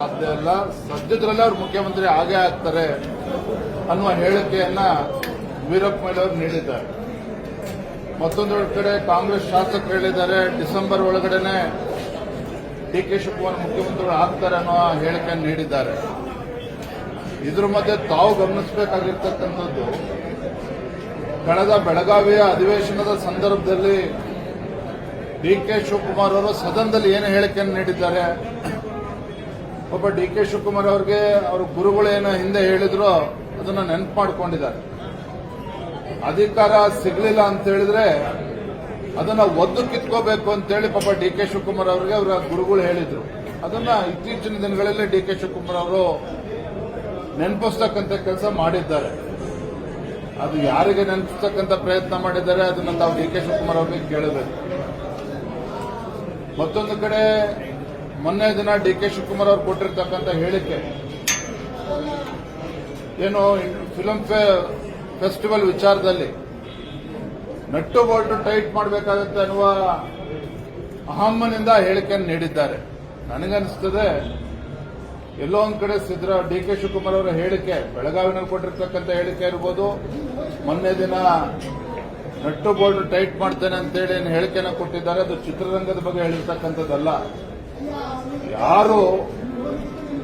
ಸಾಧ್ಯ ಇಲ್ಲ ಸದ್ಯದ್ರಲ್ಲೇ ಅವ್ರು ಮುಖ್ಯಮಂತ್ರಿ ಆಗೇ ಆಗ್ತಾರೆ ಅನ್ನುವ ಹೇಳಿಕೆಯನ್ನ ವೀರಪ್ಪ ಮೊಯ್ಲಿ ಅವರು ನೀಡಿದ್ದಾರೆ. ಮತ್ತೊಂದು ಕಡೆ ಕಾಂಗ್ರೆಸ್ ಶಾಸಕರು ಹೇಳಿದ್ದಾರೆ, ಡಿಸೆಂಬರ್ ಒಳಗಡೆನೆ ಡಿ ಕೆ ಶಿವಕುಮಾರ್ ಮುಖ್ಯಮಂತ್ರಿಗಳು ಆಗ್ತಾರೆ ಅನ್ನೋ ಹೇಳಿಕೆಯನ್ನು ನೀಡಿದ್ದಾರೆ. ಇದ್ರ ಮಧ್ಯೆ ತಾವು ಗಮನಿಸಬೇಕಾಗಿರ್ತಕ್ಕಂಥದ್ದು, ಕಳೆದ ಬೆಳಗಾವಿಯ ಅಧಿವೇಶನದ ಸಂದರ್ಭದಲ್ಲಿ ಡಿ ಕೆ ಶಿವಕುಮಾರ್ ಅವರು ಸದನದಲ್ಲಿ ಏನು ಹೇಳಿಕೆಯನ್ನು ನೀಡಿದ್ದಾರೆ ಒಬ್ಬ ಡಿ ಕೆ ಶಿವಕುಮಾರ್ ಅವ್ರಿಗೆ ಅವ್ರ ಏನ ಹಿಂದೆ ಹೇಳಿದ್ರು, ಅದನ್ನ ನೆನಪು ಮಾಡ್ಕೊಂಡಿದ್ದಾರೆ ಅಧಿಕಾರ ಸಿಗಲಿಲ್ಲ ಅಂತ ಹೇಳಿದ್ರೆ ಅದನ್ನ ಒದ್ದು ಕಿತ್ಕೋಬೇಕು ಅಂತೇಳಿ ಪಾಪ ಡಿ ಕೆ ಶಿವಕುಮಾರ್ ಅವರಿಗೆ ಅವರ ಗುರುಗಳು ಹೇಳಿದ್ರು. ಅದನ್ನ ಇತ್ತೀಚಿನ ದಿನಗಳಲ್ಲಿ ಡಿ ಕೆ ಶಿವಕುಮಾರ್ ಅವರು ನೆನಪಿಸ್ತಕ್ಕಂಥ ಕೆಲಸ ಮಾಡಿದ್ದಾರೆ. ಅದು ಯಾರಿಗೆ ನೆನಪಿಸ್ತಕ್ಕಂಥ ಪ್ರಯತ್ನ ಮಾಡಿದ್ದಾರೆ, ಅದನ್ನ ತಾವು ಡಿ ಕೆ ಶಿವಕುಮಾರ್ ಅವರಿಗೆ ಕೇಳಬೇಕು. ಮತ್ತೊಂದು ಕಡೆ ಮೊನ್ನೆ ದಿನ ಡಿ ಕೆ ಶಿವಕುಮಾರ್ ಅವರು ಕೊಟ್ಟಿರ್ತಕ್ಕಂಥ ಹೇಳಿಕೆ. ಏನು ಫಿಲಂ ಫೆಸ್ಟಿವಲ್ ವಿಚಾರದಲ್ಲಿ ನಟ್ಟು ಬೋಲ್ಟು ಟೈಟ್ ಮಾಡಬೇಕಾಗುತ್ತೆ ಅನ್ನುವ ಅಹಮ್ಮನಿಂದ ಹೇಳಿಕೆಯನ್ನು ನೀಡಿದ್ದಾರೆ. ನನಗನ್ನಿಸ್ತದೆ, ಎಲ್ಲೋ ಒಂದ್ ಕಡೆ ಸಿದ್ದರ ಡಿ ಕೆ ಶಿವಕುಮಾರ್ ಅವರ ಹೇಳಿಕೆ, ಬೆಳಗಾವಿನಲ್ಲಿ ಕೊಟ್ಟಿರ್ತಕ್ಕಂಥ ಹೇಳಿಕೆ ಇರ್ಬೋದು, ಮೊನ್ನೆ ದಿನ ನಟ್ಟು ಬೋಲ್ಟು ಟೈಟ್ ಮಾಡ್ತೇನೆ ಅಂತೇಳಿ ಏನು ಹೇಳಿಕೆನ ಕೊಟ್ಟಿದ್ದಾರೆ, ಅದು ಚಿತ್ರರಂಗದ ಬಗ್ಗೆ ಹೇಳಿರ್ತಕ್ಕಂಥದ್ದಲ್ಲ. ಯಾರು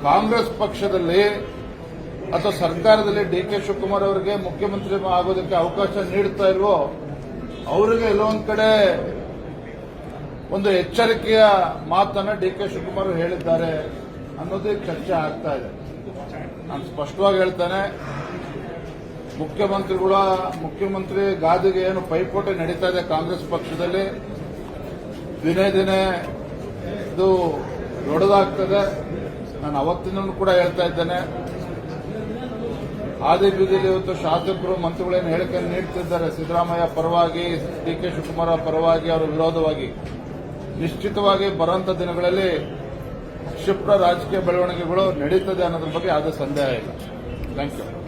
ಕಾಂಗ್ರೆಸ್ ಪಕ್ಷದಲ್ಲಿ ಅಥವಾ ಸರ್ಕಾರದಲ್ಲಿ ಡಿ ಕೆ ಶಿವಕುಮಾರ್ ಅವರಿಗೆ ಮುಖ್ಯಮಂತ್ರಿ ಆಗೋದಕ್ಕೆ ಅವಕಾಶ ನೀಡ್ತಾ ಇಲ್ವೋ, ಅವರಿಗೆ ಎಲ್ಲೋ ಒಂದ್ ಕಡೆ ಒಂದು ಎಚ್ಚರಿಕೆಯ ಮಾತನ್ನ ಡಿ ಕೆ ಶಿವಕುಮಾರ್ ಹೇಳಿದ್ದಾರೆ ಅನ್ನೋದೇ ಚರ್ಚೆ ಆಗ್ತಾ ಇದೆ. ನಾನು ಸ್ಪಷ್ಟವಾಗಿ ಹೇಳ್ತೇನೆ, ಮುಖ್ಯಮಂತ್ರಿಗಳ, ಮುಖ್ಯಮಂತ್ರಿ ಗಾದಿಗೆ ಏನು ಪೈಪೋಟಿ ನಡೀತಾ ಇದೆ ಕಾಂಗ್ರೆಸ್ ಪಕ್ಷದಲ್ಲಿ. ದಿನೇ ದಿನೇ ಇದು ದೊಡ್ಡದಾಗ್ತದೆ. ನಾನು ಅವತ್ತಿನೂ ಕೂಡ ಹೇಳ್ತಾ ಇದ್ದೇನೆ. ಆದಿ ಬೀದಿಯಲ್ಲಿ ಇವತ್ತು ಶಾಸಕರು, ಮಂತ್ರಿಗಳೇನು ಹೇಳಿಕೆ ನೀಡ್ತಿದ್ದಾರೆ, ಸಿದ್ದರಾಮಯ್ಯ ಪರವಾಗಿ, ಡಿ ಕೆ ಶಿವಕುಮಾರ್ ಪರವಾಗಿ, ಅವರ ವಿರೋಧವಾಗಿ. ನಿಶ್ಚಿತವಾಗಿ ಬರುವಂತ ದಿನಗಳಲ್ಲಿ ಕ್ಷಿಪ್ರ ರಾಜಕೀಯ ಬೆಳವಣಿಗೆಗಳು ನಡೀತದೆ ಅನ್ನೋದ್ರ ಬಗ್ಗೆ ಯಾವುದೇ ಸಂದೇಹ ಇಲ್ಲ. Thank you.